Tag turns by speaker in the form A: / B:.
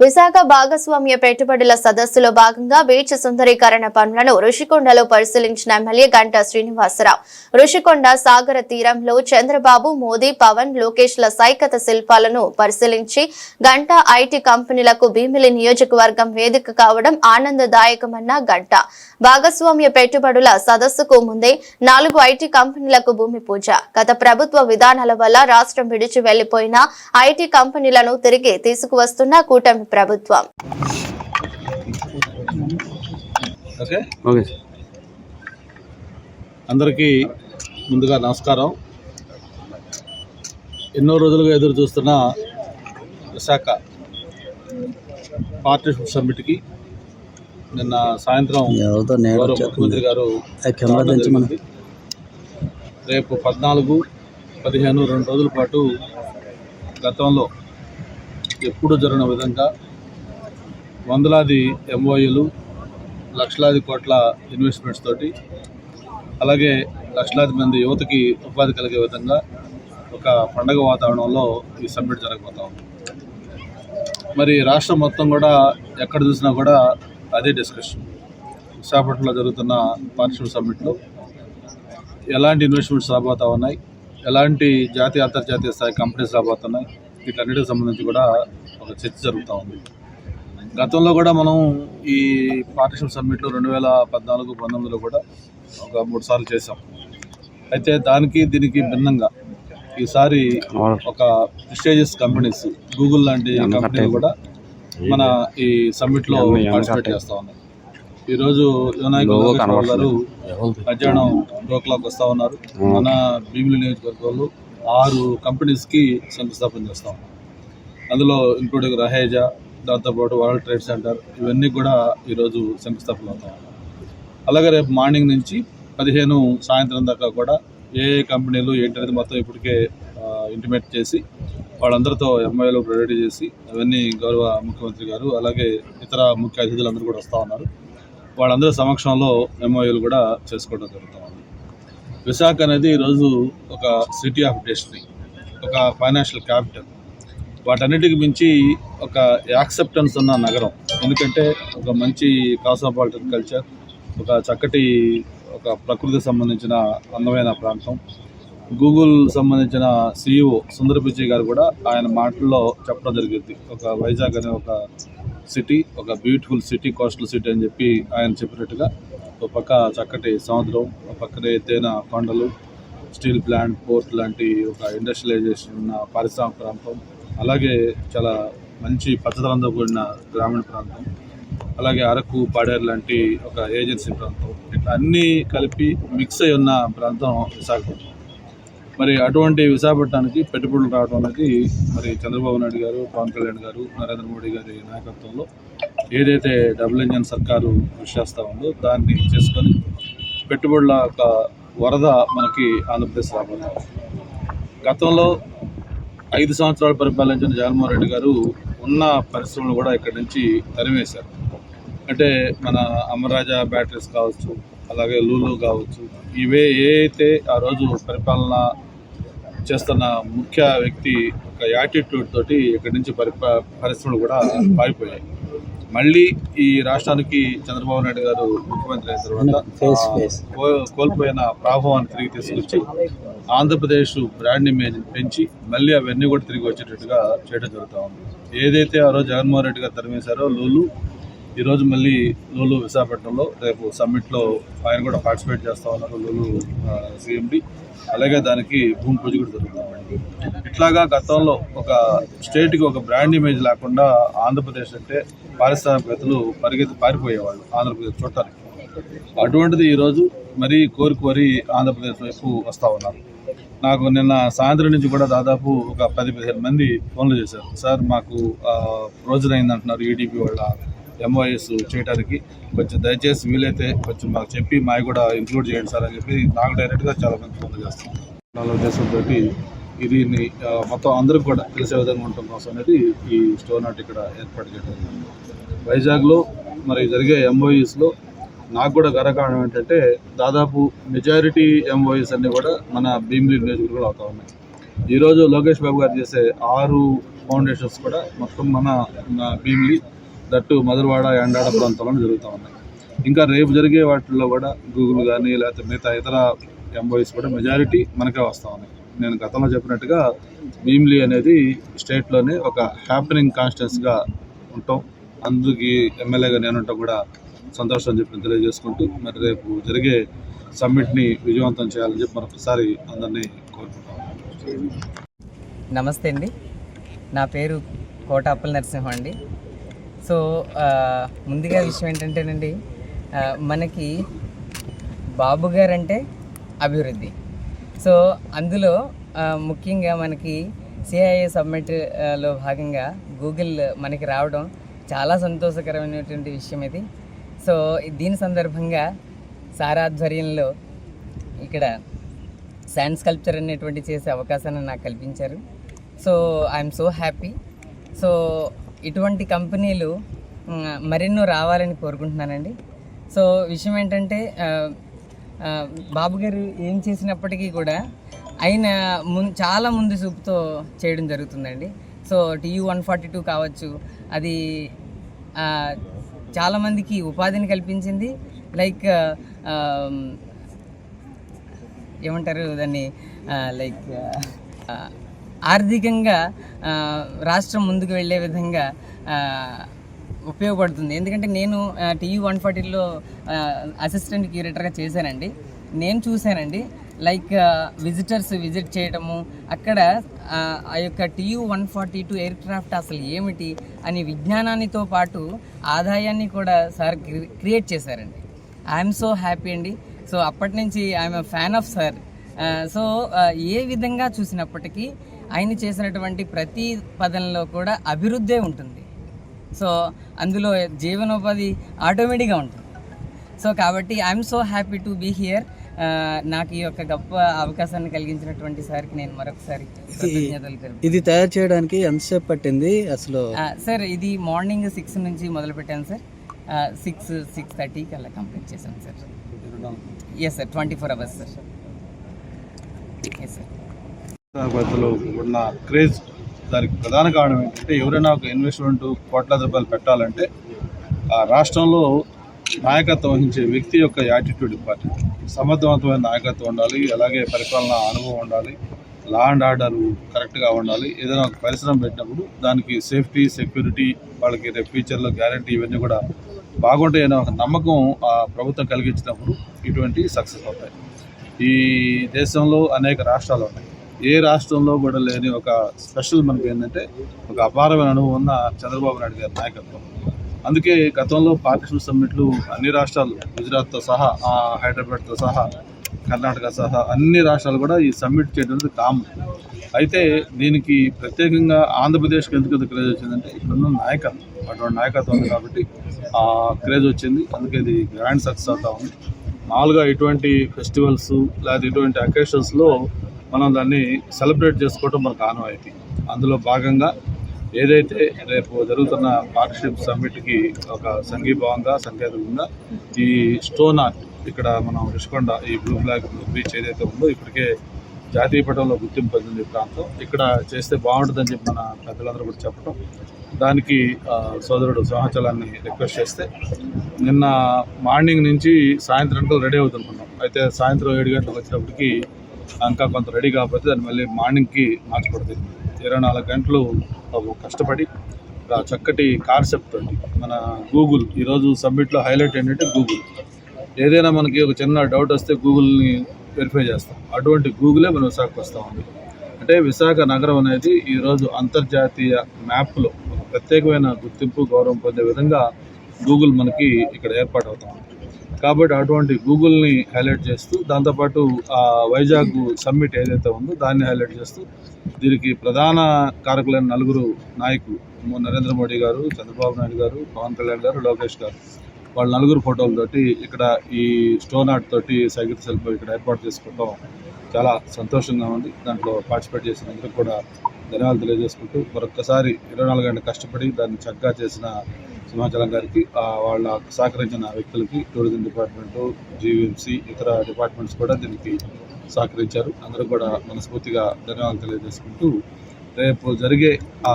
A: విశాఖ భాగస్వామ్య పెట్టుబడుల సదస్సులో భాగంగా బీచ్ సుందరీకరణ పనులను ఋషికొండలో పరిశీలించిన ఎమ్మెల్యే గంటా శ్రీనివాసరావు. ఋషికొండ సాగర తీరంలో చంద్రబాబు మోదీ పవన్ లోకేష్ ల సైకత శిల్పాలను పరిశీలించి గంటా ఐటీ కంపెనీలకు భీమిలి నియోజకవర్గం వేదిక కావడం ఆనందదాయకమన్న గంట. భాగస్వామ్య పెట్టుబడుల సదస్సుకు ముందే నాలుగు ఐటీ కంపెనీలకు భూమి పూజ. గత ప్రభుత్వ విధానాల వల్ల రాష్ట్రం విడిచి వెళ్ళిపోయిన ఐటీ కంపెనీలను తిరిగి తీసుకువస్తున్న కూటమి ప్రభుత్వం.
B: ఓకే?
C: ఓకే
B: అందరికీ ముందుగా నమస్కారం. ఎన్నో రోజులుగా ఎదురు చూస్తున్న విశాఖ పార్ట్నర్షిప్ సమ్మిట్కి నిన్న సాయంత్రం ముఖ్యమంత్రి గారు. రేపు పద్నాలుగు పదిహేను రెండు రోజుల పాటు గతంలో ఎప్పుడు జరిగిన విధంగా వందలాది ఎంఓయూలు లక్షలాది కోట్ల ఇన్వెస్ట్మెంట్స్ తోటి అలాగే లక్షలాది మంది యువతకి ఉపాధి కలిగే విధంగా ఒక పండగ వాతావరణంలో ఈ సమ్మిట్ జరగబోతా ఉంది. మరి రాష్ట్రం మొత్తం కూడా ఎక్కడ చూసినా కూడా అదే డిస్కషన్ విశాఖపట్నంలో జరుగుతున్న పార్ట్నర్షిప్ సమ్మిట్లో ఎలాంటి ఇన్వెస్ట్మెంట్స్ రాబోతా ఉన్నాయి? ఎలాంటి జాతీయ అంతర్జాతీయ స్థాయి కంపెనీస్ రాబోతున్నాయి? వీటన్నిటికి సంబంధించి కూడా ఒక చర్చ జరుగుతూ ఉంది. గతంలో కూడా మనం ఈ పార్ట్నర్షిప్ సమ్మిట్లో రెండు వేల పద్నాలుగు పంతొమ్మిదిలో కూడా ఒక మూడు సార్లు చేసాం అయితే దానికి దీనికి భిన్నంగా ఈసారి ఒక ప్రిస్టేజియస్ కంపెనీస్ గూగుల్ లాంటి కంపెనీలు కూడా మన ఈ సమ్మిట్లో పార్టిసిపేట్ చేస్తా ఉన్నాయి ఈరోజు బాబు గారు? మధ్యాహ్నం టూ ఓ క్లాక్ వస్తూ ఉన్నారు. మన భీమిలి నియోజకవర్గంలో ఆరు కంపెనీస్కి శంకుస్థాపన చేస్తాం. అందులో ఇంక్లూడింగ్ రహేజా దాంతోపాటు వరల్డ్ ట్రేడ్ సెంటర్ ఇవన్నీ కూడా ఈరోజు శంకుస్థాపన అవుతాం అలాగే రేపు మార్నింగ్ నుంచి పదిహేను సాయంత్రం దాకా కూడా ఏ ఏ కంపెనీలు ఏంటనేది మొత్తం ఇప్పటికే ఇంటిమేట్ చేసి వాళ్ళందరితో ఎంఐలు రెడీ చేసి అవన్నీ గౌరవ ముఖ్యమంత్రి గారు అలాగే ఇతర ముఖ్య అతిథులు అందరూ కూడా వస్తూ ఉన్నారు. వాళ్ళందరి సమక్షంలో ఎంఓయూలు కూడా చేసుకోవడం జరుగుతూ ఉంది. విశాఖ అనేది ఈరోజు ఒక సిటీ ఆఫ్ డెస్టినీ ఒక ఫైనాన్షియల్ క్యాపిటల్ వాటన్నిటికి మించి ఒక యాక్సెప్టెన్స్ ఉన్న నగరం. ఎందుకంటే ఒక మంచి కాస్మోపాలిటన్ కల్చర్ ఒక చక్కటి ఒక ప్రకృతికి సంబంధించిన అందమైన ప్రాంతం. గూగుల్ సంబంధించిన సిఇఓ సుందర పిచ్చి గారు కూడా ఆయన మాటల్లో చెప్పడం జరిగింది. ఒక వైజాగ్ అనే ఒక సిటీ ఒక బ్యూటిఫుల్ సిటీ కోస్టల్ సిటీ అని చెప్పి ఆయన చెప్పినట్టుగా. ఒక పక్క చక్కటి సముద్రం ఒక పక్కనే ఎత్తైన కొండలు స్టీల్ ప్లాంట్ పోర్ట్ లాంటి ఒక ఇండస్ట్రియలైజేషన్ ఉన్న పారిశ్రామిక ప్రాంతం అలాగే చాలా మంచి పచ్చదనంతో కూడిన గ్రామీణ ప్రాంతం అలాగే అరకు పాడేరు లాంటి ఒక ఏజెన్సీ ప్రాంతం. ఇట్లా అన్నీ కలిపి మిక్స్ అయి ఉన్న ప్రాంతం విశాఖపట్నం. మరి అటువంటి విశాఖపట్నానికి పెట్టుబడులు రావడం అనేది మరి చంద్రబాబు నాయుడు గారు పవన్ కళ్యాణ్ గారు నరేంద్ర మోడీ గారి నాయకత్వంలో ఏదైతే డబుల్ ఇంజన్ సర్కారు కృషి చేస్తూ ఉందో దాన్ని చేసుకొని పెట్టుబడుల ఒక వరద మనకి ఆంధ్రప్రదేశ్ రాబోతుంది. గతంలో ఐదు సంవత్సరాలు పరిపాలించిన జగన్మోహన్ రెడ్డి గారు ఉన్న పరిశ్రమలు కూడా ఇక్కడి నుంచి తరిమేశారు. అంటే మన అమరాజా బ్యాటరీస్ కావచ్చు అలాగే లూలు కావచ్చు ఇవే ఏ అయితే ఆ రోజు పరిపాలన చేస్తున్న ముఖ్య వ్యక్తి ఒక యాటిట్యూడ్ తోటి ఇక్కడి నుంచి పరిప పరిశ్రమలు కూడా పారిపోయాయి మళ్ళీ ఈ రాష్ట్రానికి చంద్రబాబు నాయుడు గారు ముఖ్యమంత్రి అయిన తర్వాత కోల్పోయిన ప్రభావాన్ని తిరిగి తీసుకొచ్చి ఆంధ్రప్రదేశ్ బ్రాండ్ ఇమేజ్ పెంచి మళ్ళీ అవన్నీ కూడా తిరిగి వచ్చేటట్టుగా చేయడం జరుగుతూ ఉంది. ఏదైతే ఆ రోజు జగన్మోహన్ రెడ్డి గారు తరిమేశారో లూలు ఈరోజు మళ్ళీ లూలు విశాఖపట్నంలో రేపు సమ్మిట్లో ఆయన కూడా పార్టిసిపేట్ చేస్తూ ఉన్నారు లూలు సీఎండి. అలాగే దానికి భూమి పూజ కూడా జరుగుతుంది. ఇట్లాగా గతంలో ఒక స్టేట్కి ఒక బ్రాండ్ ఇమేజ్ లేకుండా ఆంధ్రప్రదేశ్ అంటే పారిశ్రామికవేత్తలు పరిగెత్తి పారిపోయేవాళ్ళు ఆంధ్రప్రదేశ్ చూడటానికి అటువంటిది ఈరోజు మరీ కోరి కోరి ఆంధ్రప్రదేశ్ వైపు వస్తూ ఉన్నారు. నాకు నిన్న సాయంత్రం నుంచి కూడా దాదాపు ఒక పది పదిహేను మంది ఫోన్లు చేశారు. సార్ మాకు రోజునైంది అంటున్నారు ఈడీపీ వాళ్ళ ఎంఓఎస్ చేయడానికి కొంచెం దయచేసి వీలైతే కొంచెం మాకు చెప్పి మాకు కూడా ఇంక్లూడ్ చేయండి సార్ అని చెప్పి నాకు డైరెక్ట్గా చాలా మంది ఫోన్ చేస్తాం నాలుగు ఉద్దేశంతో దీన్ని మొత్తం అందరికి కూడా తెలిసే విధంగా ఉండటం కోసం అనేది ఈ స్టోర్ నాట్ ఇక్కడ ఏర్పాటు చేయడం వైజాగ్లో మరి జరిగే ఎంఓఈస్లో నాకు కూడా గర్వకారణం ఏంటంటే దాదాపు మెజారిటీ ఎంఓఈస్ అన్నీ కూడా మన భీమిలీ నియోజకవర్గంలో అవుతా ఉన్నాయి. ఈరోజు లోకేష్ బాబు గారు చేసే ఆరు ఫౌండేషన్స్ కూడా మొత్తం మన భీమిలీ దట్టు మధురవాడ యాండాడ ప్రాంతంలో జరుగుతూ ఉన్నాయి. ఇంకా రేపు జరిగే వాటిల్లో కూడా గూగుల్ కానీ లేకపోతే మిగతా ఇతర ఎంబోయిస్ కూడా మెజారిటీ మనకే వస్తూ ఉన్నాయి. నేను గతంలో చెప్పినట్టుగా భీమ్లీ అనేది స్టేట్లోనే ఒక హ్యాపెనింగ్ కాన్స్టెన్స్గా ఉంటాం. అందుకు ఎమ్మెల్యేగా నేను కూడా సంతోషం అని చెప్పి తెలియజేసుకుంటూ మరి రేపు జరిగే సమ్మిట్ని విజయవంతం చేయాలని చెప్పి మరొకసారి అందరినీ కోరుకుంటాం
C: నమస్తే అండి. నా పేరు కోటాపల్ నరసింహ అండి. సో ముందుగా విషయం ఏంటంటేనండి మనకి బాబు గారు అంటే అభివృద్ధి. సో అందులో ముఖ్యంగా మనకి సిఐఏ సబ్మిట్లో భాగంగా గూగుల్ మనకి రావడం చాలా సంతోషకరమైనటువంటి విషయం ఇది. సో దీని సందర్భంగా సారాధ్వర్యంలో ఇక్కడ సైన్స్ స్కల్ప్చర్ అనేటువంటి చేసే అవకాశాన్ని నాకు కల్పించారు. So I'm so happy. So ఇటువంటి కంపెనీలు మరెన్నో రావాలని కోరుకుంటున్నానండి. సో విషయం ఏంటంటే బాబు గారు ఏం చేసినప్పటికీ కూడా ఆయన ముం చాలా ముందు చూపుతో చేయడం జరుగుతుందండి. So TU one forty two కావచ్చు అది చాలామందికి ఉపాధిని కల్పించింది. లైక్ ఏమంటారు దాన్ని? లైక్ ఆర్థికంగా రాష్ట్రం ముందుకు వెళ్ళే విధంగా ఉపయోగపడుతుంది. ఎందుకంటే నేను టీయూ వన్ ఫార్టీలో అసిస్టెంట్ క్యూరేటర్గా చేశానండి. నేను చూశానండి. లైక్ విజిటర్స్ విజిట్ చేయడము అక్కడ ఆ, ఆ యొక్క TU one forty two aircraft అసలు ఏమిటి అని విజ్ఞానానితో పాటు ఆదాయాన్ని కూడా సార్ క్రియేట్ చేశారండి. ఐఎమ్ సో హ్యాపీ అండి. సో అప్పటి నుంచి I'm fan of sir. So ఏ విధంగా చూసినప్పటికీ ఆయన చేసినటువంటి ప్రతి పదంలో కూడా అభివృద్ధే ఉంటుంది. సో అందులో జీవనోపాధి ఆటోమేటిక్గా ఉంటుంది. సో కాబట్టి I'm so happy to be here. నాకు ఈ యొక్క గొప్ప అవకాశాన్ని కలిగించినటువంటి సార్కి నేను మరొకసారి
D: ఇది తయారు చేయడానికి ఎంతసేపు పట్టింది అసలు?
C: సార్ ఇది మార్నింగ్ సిక్స్ నుంచి మొదలు పెట్టాను సార్ సిక్స్ సిక్స్ థర్టీకి అలా కంప్లీట్ చేశాను sir. Yes sir twenty four hours sir. Yes sir
B: విశాఖపట్నంలో ఉన్న క్రేజ్ దానికి ప్రధాన కారణం ఏంటంటే ఎవరైనా ఒక ఇన్వెస్ట్మెంట్ కోట్లాది రూపాయలు పెట్టాలంటే ఆ రాష్ట్రంలో నాయకత్వం వహించే వ్యక్తి యొక్క యాటిట్యూడ్ ఇంపార్టెంట్. సమర్థవంతమైన నాయకత్వం ఉండాలి అలాగే పరిపాలన అనుభవం ఉండాలి లా అండ్ ఆర్డర్ కరెక్ట్గా ఉండాలి. ఏదైనా ఒక పరిశ్రమ పెట్టినప్పుడు దానికి సేఫ్టీ సెక్యూరిటీ వాళ్ళకి రేపు ఫ్యూచర్లో గ్యారంటీ ఇవన్నీ కూడా బాగుంటాయనే ఒక నమ్మకం ఆ ప్రభుత్వం కలిగించినప్పుడు ఇటువంటి సక్సెస్ అవుతాయి. ఈ దేశంలో అనేక రాష్ట్రాలు ఉన్నాయి. ఏ రాష్ట్రంలో కూడా లేని ఒక స్పెషల్ మనకి ఏంటంటే ఒక అపారమైన అనుభవం ఉన్న చంద్రబాబు నాయుడు గారి నాయకత్వం. అందుకే గతంలో పార్టిషన్ సమ్మిట్లు అన్ని రాష్ట్రాలు గుజరాత్తో సహా హైదరాబాద్తో సహా కర్ణాటక సహా అన్ని రాష్ట్రాలు కూడా ఈ సమ్మిట్ చేయడం కామన్. అయితే దీనికి ప్రత్యేకంగా ఆంధ్రప్రదేశ్కి ఎందుకు ఎందుకు క్రేజ్ వచ్చిందంటే ఇక్కడున్న నాయకత్వం అటువంటి నాయకత్వం ఉంది కాబట్టి క్రేజ్ వచ్చింది. అందుకే ఇది గ్రాండ్ సక్సెస్ అవుతా ఉంది. మామూలుగా ఇటువంటి ఫెస్టివల్స్ లేదా ఇటువంటి అకేషన్స్లో మనం దాన్ని సెలబ్రేట్ చేసుకోవటం మనకు ఆనవాయితీ అందులో భాగంగా ఏదైతే రేపు జరుగుతున్న పార్ట్నర్షిప్ సమ్మిట్కి ఒక సంఘీభావంగా సంకేతంగా ఈ స్టోన్ ఆర్ట్ ఇక్కడ మనం రిషికొండ ఈ బ్లూ ఫ్లాగ్ బీచ్ ఏదైతే ఉందో ఇప్పటికే జాతీయ పటంలో గుర్తింపు పొందింది ప్రాంతం. ఇక్కడ చేస్తే బాగుంటుందని చెప్పి మన పెద్దలందరూ కూడా చెప్పడం దానికి సోదరుడు సింహాచలాన్ని రిక్వెస్ట్ చేస్తే నిన్న మార్నింగ్ నుంచి సాయంత్రానికి రెడీ అవుతుంటున్నాం అయితే సాయంత్రం ఏడు గంటలకు వచ్చినప్పటికీ ఇంకా కొంత రెడీ కాకపోతే దాన్ని మళ్ళీ మార్నింగ్కి మార్చబడుతుంది. ఇరవై నాలుగు గంటలు కష్టపడి చక్కటి కాన్సెప్ట్ అండి మన గూగుల్ ఈరోజు సబ్మిట్లో హైలైట్ ఏంటంటే గూగుల్. ఏదైనా మనకి ఒక చిన్న డౌట్ వస్తే గూగుల్ని వెరిఫై చేస్తాం. అటువంటి గూగులే మన విశాఖకు వస్తూ ఉంది. అంటే విశాఖ నగరం అనేది ఈరోజు అంతర్జాతీయ మ్యాప్లో ప్రత్యేకమైన గుర్తింపు గౌరవం పొందే విధంగా గూగుల్ మనకి ఇక్కడ ఏర్పాటు అవుతా ఉంది. కాబట్టి అటువంటి గూగుల్ని హైలైట్ చేస్తూ దాంతోపాటు ఆ వైజాగ్ సమ్మిట్ ఏదైతే ఉందో దాన్ని హైలైట్ చేస్తూ దీనికి ప్రధాన కారకులైన నలుగురు నాయకులు నరేంద్ర మోడీ గారు చంద్రబాబు నాయుడు గారు పవన్ కళ్యాణ్ గారు లోకేష్ గారు వాళ్ళ నలుగురు ఫోటోలతోటి ఇక్కడ ఈ స్టోన్ ఆర్ట్ తోటి సైకిల్ సెల్ఫ్ ఇక్కడ ఏర్పాటు చేసుకోవడం చాలా సంతోషంగా ఉంది. దాంట్లో పార్టిసిపేట్ చేసినందుకు కూడా ధన్యవాదాలు తెలియజేసుకుంటూ మరొక్కసారి ఇరవై నాలుగు గంటలు కష్టపడి దాన్ని చక్కగా చేసిన సింహాచలం గారికి వాళ్ళ సహకరించిన వ్యక్తులకి టూరిజం డిపార్ట్మెంటు జీవీఎంసీ ఇతర డిపార్ట్మెంట్స్ కూడా దీనికి సహకరించారు. అందరూ కూడా మనస్ఫూర్తిగా ధన్యవాదాలు తెలియజేసుకుంటూ రేపు జరిగే ఆ